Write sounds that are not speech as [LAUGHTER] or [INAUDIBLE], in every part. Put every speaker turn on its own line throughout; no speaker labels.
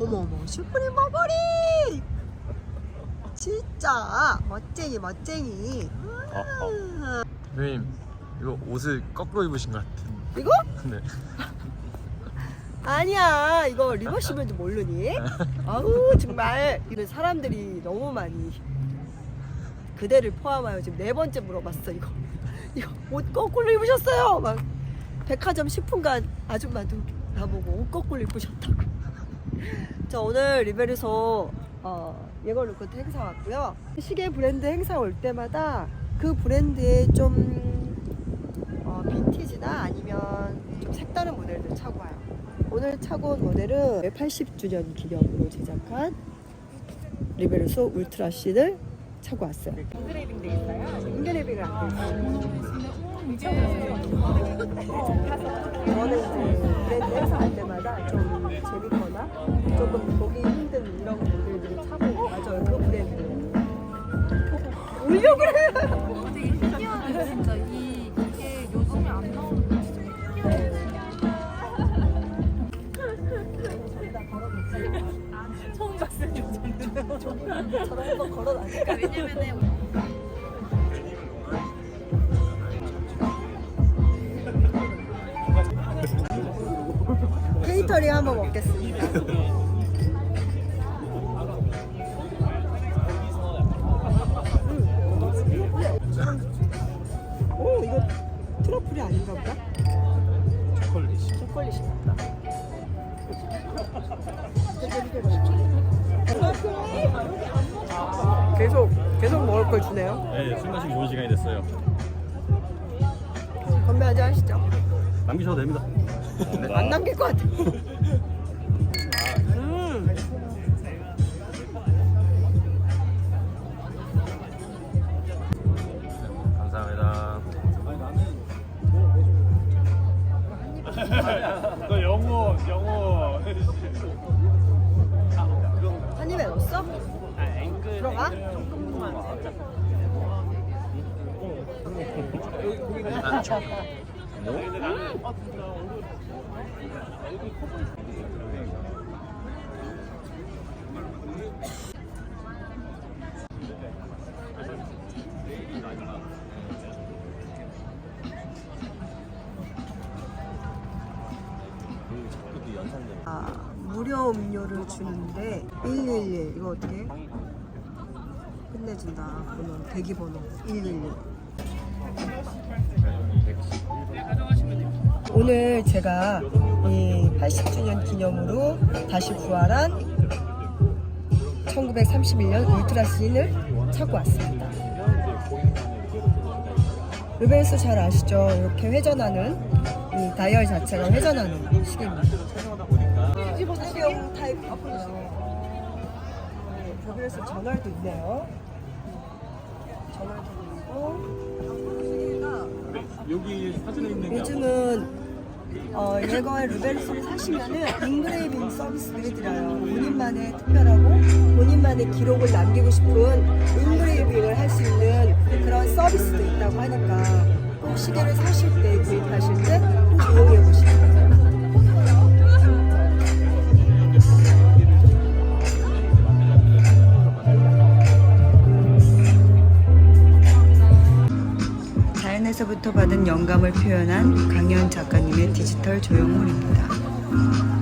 어머 어머 슈프림 버버리 진짜 멋쟁이 멋쟁이 아.
선생님 이거 옷을 거꾸로 입으신 것 같은.
이거? [LAUGHS]
네.
아니야 이거 리버시블도 모르니? 아우 정말 이런 사람들이 너무 많이 그대를 포함하여 지금 네 번째 물어봤어 이거 이거 옷 거꾸로 입으셨어요 막 백화점 10분간 아줌마도 나보고 옷 거꾸로 입으셨다고 [LAUGHS] 저 오늘 리벨에서 어, 예걸 루코트 행사 왔고요 시계 브랜드 행사 올 때마다 그 브랜드의 좀 어, 빈티지나 아니면 좀 색다른 모델들 차고 와요. 오늘 차고 온 모델은 80주년 기념으로 제작한 리베르소 울트라 씬을 차고 왔어요. 인그레이빙 돼 있어요? 인그레이빙을 안 돼. [LAUGHS] 저는 이제 조금 보기 힘든 이런 모델들을 차고 맞아요. 그 브랜드. 울려 그래.
되게 신기하네 진짜 이 이게 요즘에 안 나오는 거 진짜 신기하네. 처음 봤어요 요즘.
저런 한번 걸어놔.
왜냐면은
케이터링 한번 먹겠습니다. 음. 오 이거 트러플이 아닌가 보다.
초콜릿.
초콜릿이 같다. 계속 계속 먹을 걸 주네요.
네, 술 마시기 좋은 시간이 됐어요.
건배 한잔 하시죠.
남기셔도 됩니다.
안 남길 것 같아. [LAUGHS]
영어
한 입에 넣었어? 들어가? 아, 주는데 111 이거 어떻게 끝내준다 번호 대기번호 111 오늘 제가 이 80주년 기념으로 다시 부활한 1931년 울트라 씬을 찾고 왔습니다. 르벨스 잘 아시죠? 이렇게 회전하는 이 다이얼 자체가 회전하는 시계입니다. 수영 타입이고요. 여기에서 전월도 있네요. 전월도 있고
여기 사진에 있는 게
요즘은 어, 예거의 루벨스를 사시면은 인그레이빙 서비스를 드려요. 본인만의 특별하고 본인만의 기록을 남기고 싶은 인그레이빙을 할 수 있는 그런 서비스도 있다고 하니까 꼭 시계를 사실 때 구입하실 때 꼭 이용해 보시면 자연에서부터 받은 영감을 표현한 강현 작가님의 디지털 조형물입니다.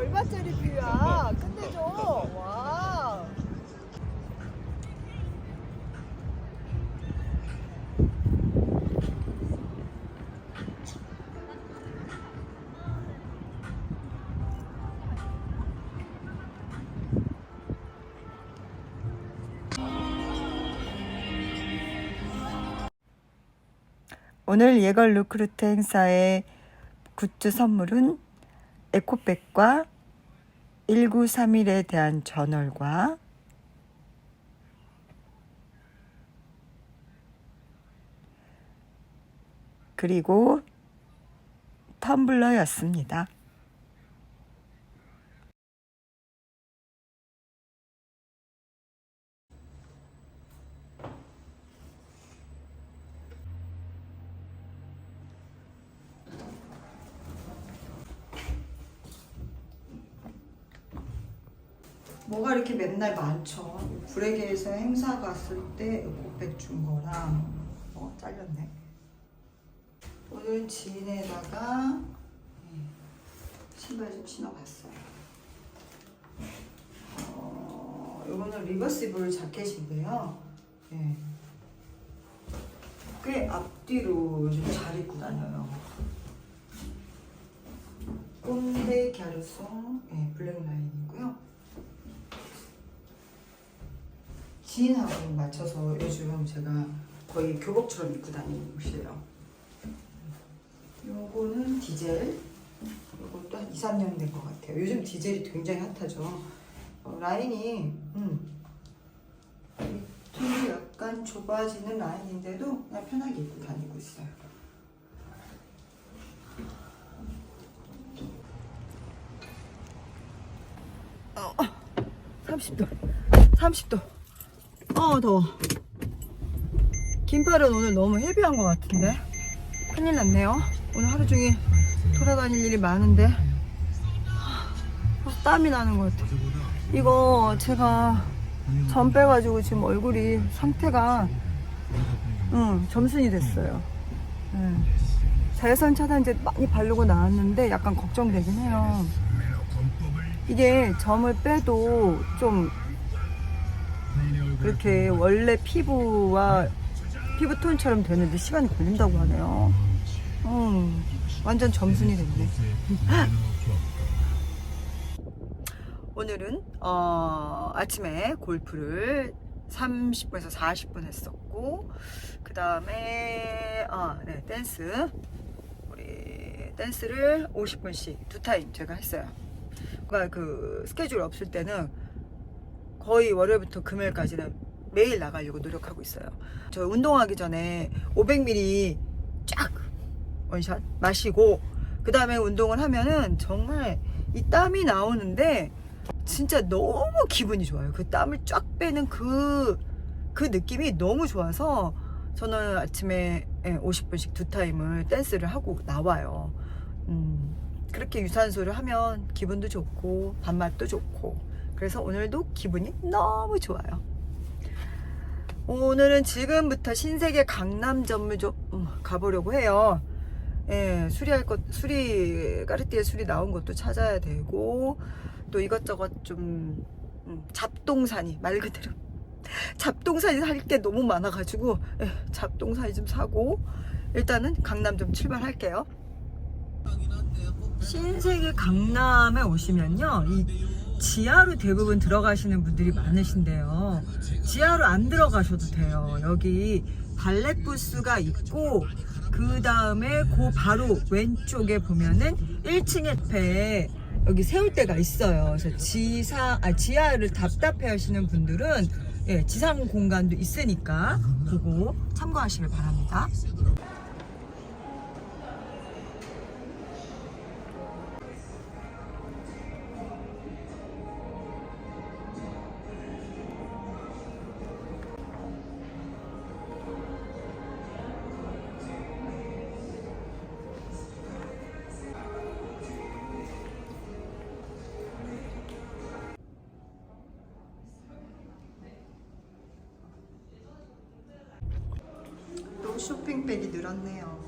얼마짜리 뷰야? 끝내줘. 와. 오늘 예걸 루크루트 행사의 굿즈 선물은 에코백과 1931에 대한 저널과 그리고 텀블러였습니다. 뭐가 이렇게 맨날 많죠? 브레게에서 행사 갔을 때 에코백 준 거랑 어 잘렸네. 오늘 지인에다가 네, 신발 좀 신어봤어요. 어, 이거는 리버시블 자켓인데요. 예. 꽤 앞뒤로 요즘 잘 입고 다녀요. 꼰대 갸루송 예, 블랙 라인이고 지인하고 맞춰서 요즘 제가 거의 교복처럼 입고 다니는 옷이에요. 요거는 디젤. 요것도 한 2, 3년 된 것 같아요. 요즘 디젤이 굉장히 핫하죠. 어, 라인이 음, 밑이 약간 좁아지는 라인인데도 그냥 편하게 입고 다니고 있어요. 어, 30도. 30도. 어, 더워. 긴팔은 오늘 너무 헤비한 것 같은데. 큰일 났네요. 오늘 하루 종일 돌아다닐 일이 많은데. 하, 땀이 나는 것 같아. 이거 제가 전 빼가지고 지금 얼굴이 상태가, 응, 점순이 됐어요. 응. 자외선 차단제 많이 바르고 나왔는데 약간 걱정되긴 해요. 이게 점을 빼도 좀 그렇게 원래 피부와 피부톤처럼 되는데 시간이 걸린다고 하네요. 음, 완전 점순이 됐네. [LAUGHS] 오늘은 어, 아침에 골프를 30분에서 40분 했었고 그 다음에 아, 네, 댄스 우리 댄스를 50분씩 두 타임 제가 했어요. 그러니까 그 스케줄 없을 때는 거의 월요일부터 금요일까지는 매일 나가려고 노력하고 있어요. 저 운동하기 전에 500ml 쫙 원샷 마시고 그 다음에 운동을 하면은 정말 이 땀이 나오는데 진짜 너무 기분이 좋아요. 그 땀을 쫙 빼는 그, 그 느낌이 너무 좋아서 저는 아침에 50분씩 두 타임을 댄스를 하고 나와요. 음, 그렇게 유산소를 하면 기분도 좋고 밥맛도 좋고 그래서 오늘도 기분이 너무 좋아요. 오늘은 지금부터 신세계 강남점을 좀 음, 가보려고 해요. 예, 수리할 것, 수리, 까르띠에 수리 나온 것도 찾아야 되고, 또 이것저것 좀, 음, 잡동사니, 말 그대로. [LAUGHS] 잡동사니 살 게 너무 많아가지고, 예, 잡동사니 좀 사고, 일단은 강남 좀 출발할게요. 신세계 강남에 오시면요, 이 지하로 대부분 들어가시는 분들이 많으신데요. 지하로 안 들어가셔도 돼요. 여기 발렛 부스가 있고 그 다음에 그 바로 왼쪽에 보면은 1층에 배 여기 세울 데가 있어요. 그래서 지상 아 지하를 답답해 하시는 분들은 예, 지상 공간도 있으니까 그거 참고하시길 바랍니다. 쇼핑백이 늘었네요.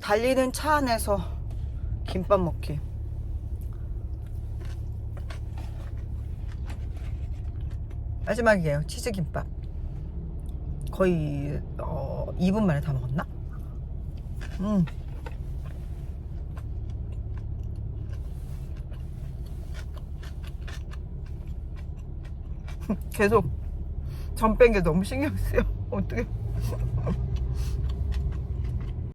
달리는 차 안에서 김밥 먹기. 마지막이에요. 치즈 김밥. 거의 어, 2분 만에 다 먹었나? 음. 계속 전 뺀 게 너무 신경 쓰여. 어떻게?